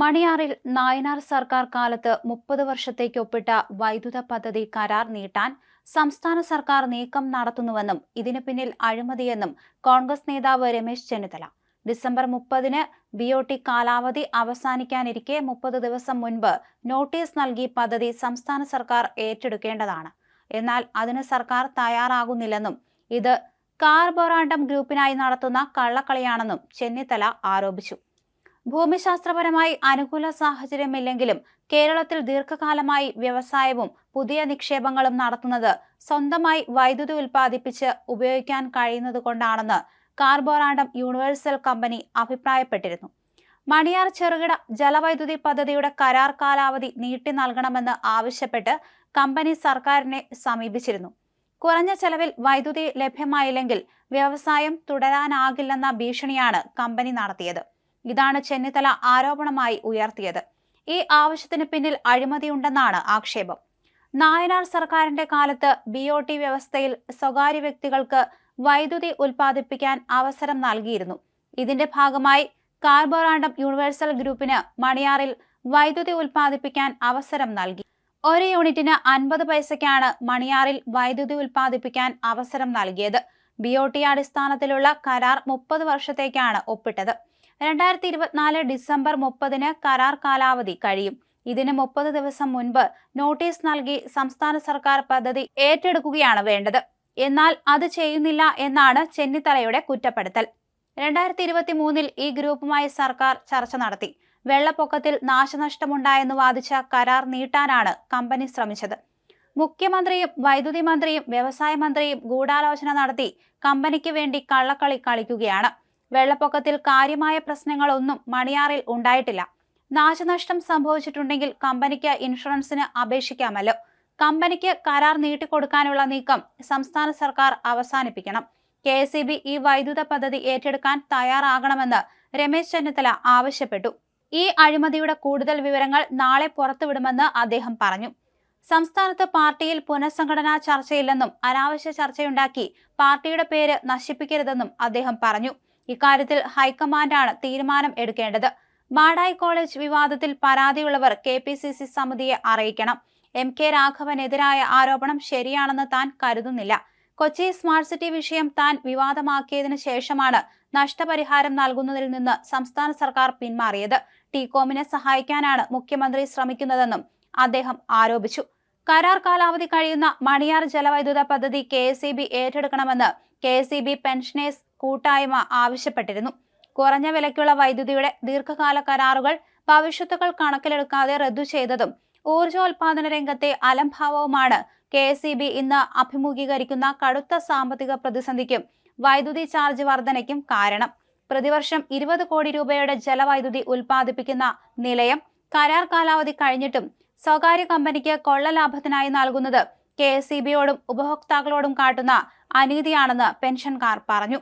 മണിയാറിൽ നായനാർ സർക്കാർ കാലത്ത് മുപ്പത് വർഷത്തേക്ക് ഒപ്പിട്ട വൈദ്യുത പദ്ധതി കരാർ നീട്ടാൻ സംസ്ഥാന സർക്കാർ നീക്കം നടത്തുന്നുവെന്നും ഇതിനു പിന്നിൽ അഴിമതിയെന്നും കോൺഗ്രസ് നേതാവ് രമേശ് ചെന്നിത്തല. ഡിസംബർ മുപ്പതിന് ബി ഒ ടി കാലാവധി അവസാനിക്കാനിരിക്കെ മുപ്പത് ദിവസം മുൻപ് നോട്ടീസ് നൽകി പദ്ധതി സംസ്ഥാന സർക്കാർ ഏറ്റെടുക്കേണ്ടതാണ്. എന്നാൽ അതിന് സർക്കാർ തയ്യാറാകുന്നില്ലെന്നും ഇത് കാർബോറാണ്ടം ഗ്രൂപ്പിനായി നടത്തുന്ന കള്ളക്കളിയാണെന്നും ചെന്നിത്തല ആരോപിച്ചു. ഭൂമിശാസ്ത്രപരമായി അനുകൂല സാഹചര്യമില്ലെങ്കിലും കേരളത്തിൽ ദീർഘകാലമായി വ്യവസായവും പുതിയ നിക്ഷേപങ്ങളും നടത്തുന്നത് സ്വന്തമായി വൈദ്യുതി ഉൽപ്പാദിപ്പിച്ച് ഉപയോഗിക്കാൻ കഴിയുന്നതുകൊണ്ടാണെന്ന് കാർബോറാണ്ടം യൂണിവേഴ്സൽ കമ്പനി അഭിപ്രായപ്പെട്ടിരുന്നു. മണിയാർ ചെറുകിട ജലവൈദ്യുതി പദ്ധതിയുടെ കരാർ കാലാവധി നീട്ടി നൽകണമെന്ന് ആവശ്യപ്പെട്ട് കമ്പനി സർക്കാരിനെ സമീപിച്ചിരുന്നു. കുറഞ്ഞ ചെലവിൽ വൈദ്യുതി ലഭ്യമായില്ലെങ്കിൽ വ്യവസായം തുടരാനാകില്ലെന്ന ഭീഷണിയാണ് കമ്പനി നടത്തിയത്. ഇതാണ് ചെന്നിത്തല ആരോപണമായി ഉയർത്തിയത്. ഈ ആവശ്യത്തിന് പിന്നിൽ അഴിമതിയുണ്ടെന്നാണ് ആക്ഷേപം. നായനാർ സർക്കാരിന്റെ കാലത്ത് ബി ഒ ടി വ്യവസ്ഥയിൽ സ്വകാര്യ വ്യക്തികൾക്ക് വൈദ്യുതി ഉൽപ്പാദിപ്പിക്കാൻ അവസരം നൽകിയിരുന്നു. ഇതിന്റെ ഭാഗമായി കാർബോറാണ്ടം യൂണിവേഴ്സൽ ഗ്രൂപ്പിന് മണിയാറിൽ വൈദ്യുതി ഉൽപ്പാദിപ്പിക്കാൻ അവസരം നൽകി. ഒരു യൂണിറ്റിന് അൻപത് പൈസയ്ക്കാണ് മണിയാറിൽ വൈദ്യുതി ഉൽപ്പാദിപ്പിക്കാൻ അവസരം നൽകിയത്. ബി ഒ ടി അടിസ്ഥാനത്തിലുള്ള കരാർ മുപ്പത് വർഷത്തേക്കാണ് ഒപ്പിട്ടത്. രണ്ടായിരത്തി ഇരുപത്തിനാല് ഡിസംബർ മുപ്പതിന് കരാർ കാലാവധി കഴിയും. ഇതിന് മുപ്പത് ദിവസം മുൻപ് നോട്ടീസ് നൽകി സംസ്ഥാന സർക്കാർ പദ്ധതി ഏറ്റെടുക്കുകയാണ് വേണ്ടത്. എന്നാൽ അത് ചെയ്യുന്നില്ല എന്നാണ് ചെന്നിത്തലയുടെ കുറ്റപ്പെടുത്തൽ. രണ്ടായിരത്തി ഇരുപത്തി മൂന്നിൽ ഈ ഗ്രൂപ്പുമായി സർക്കാർ ചർച്ച നടത്തി. വെള്ളപ്പൊക്കത്തിൽ നാശനഷ്ടമുണ്ടായെന്ന് വാദിച്ച കരാർ നീട്ടാനാണ് കമ്പനി ശ്രമിച്ചത്. മുഖ്യമന്ത്രിയും വൈദ്യുതി മന്ത്രിയും വ്യവസായ മന്ത്രിയും ഗൂഢാലോചന നടത്തി കമ്പനിക്ക് വേണ്ടി കള്ളക്കളി കളിക്കുകയാണ്. വെള്ളപ്പൊക്കത്തിൽ കാര്യമായ പ്രശ്നങ്ങളൊന്നും മണിയാറിൽ ഉണ്ടായിട്ടില്ല. നാശനഷ്ടം സംഭവിച്ചിട്ടുണ്ടെങ്കിൽ കമ്പനിക്ക് ഇൻഷുറൻസിന് അപേക്ഷിക്കാമല്ലോ. കമ്പനിക്ക് കരാർ നീട്ടിക്കൊടുക്കാനുള്ള നീക്കം സംസ്ഥാന സർക്കാർ അവസാനിപ്പിക്കണം. കെ ഈ വൈദ്യുത പദ്ധതി ഏറ്റെടുക്കാൻ തയ്യാറാകണമെന്ന് രമേശ് ചെന്നിത്തല ആവശ്യപ്പെട്ടു. ഈ അഴിമതിയുടെ കൂടുതൽ വിവരങ്ങൾ നാളെ പുറത്തുവിടുമെന്ന് അദ്ദേഹം പറഞ്ഞു. സംസ്ഥാനത്ത് പാർട്ടിയിൽ പുനഃസംഘടനാ ചർച്ചയില്ലെന്നും അനാവശ്യ ചർച്ചയുണ്ടാക്കി പാർട്ടിയുടെ പേര് നശിപ്പിക്കരുതെന്നും അദ്ദേഹം പറഞ്ഞു. ഇക്കാര്യത്തിൽ ഹൈക്കമാൻഡാണ് തീരുമാനം എടുക്കേണ്ടത്. മാടായി കോളേജ് വിവാദത്തിൽ പരാതിയുള്ളവർ കെ പി സി സി സമിതിയെ അറിയിക്കണം. എം കെ രാഘവനെതിരായ ആരോപണം ശരിയാണെന്ന് താൻ കരുതുന്നില്ല. കൊച്ചി സ്മാർട്ട് സിറ്റി വിഷയം താൻ വിവാദമാക്കിയതിനു ശേഷമാണ് നഷ്ടപരിഹാരം നൽകുന്നതിൽ നിന്ന് സംസ്ഥാന സർക്കാർ പിന്മാറിയത്. ടികോമിനെ സഹായിക്കാനാണ് മുഖ്യമന്ത്രി ശ്രമിക്കുന്നതെന്നും അദ്ദേഹം ആരോപിച്ചു. കരാർ കാലാവധി കഴിയുന്ന മണിയാർ ജലവൈദ്യുത പദ്ധതി കെ ഏറ്റെടുക്കണമെന്ന് കെ ഇ ബി പെൻഷനേഴ്സ് കൂട്ടായ്മ ആവശ്യപ്പെട്ടിരുന്നു. കുറഞ്ഞ വിലയ്ക്കുള്ള വൈദ്യുതിയുടെ ദീർഘകാല കരാറുകൾ ഭവിഷ്യത്തുകൾ കണക്കിലെടുക്കാതെ റദ്ദു ചെയ്തതും ഊർജോൽപാദന രംഗത്തെ അലംഭാവവുമാണ് കെ എസ് ബി ഇന്ന് അഭിമുഖീകരിക്കുന്ന കടുത്ത സാമ്പത്തിക പ്രതിസന്ധിക്കും വൈദ്യുതി ചാർജ് വർധനയ്ക്കും കാരണം. പ്രതിവർഷം ഇരുപത് കോടി രൂപയുടെ ജലവൈദ്യുതി ഉൽപ്പാദിപ്പിക്കുന്ന നിലയം കരാർ കാലാവധി കഴിഞ്ഞിട്ടും സ്വകാര്യ കമ്പനിക്ക് കൊള്ള ലാഭത്തിനായി നൽകുന്നത് കെ എസ് സി ബിയോടും ഉപഭോക്താക്കളോടും കാട്ടുന്ന അനീതിയാണെന്ന് പെൻഷൻകാർ പറഞ്ഞു.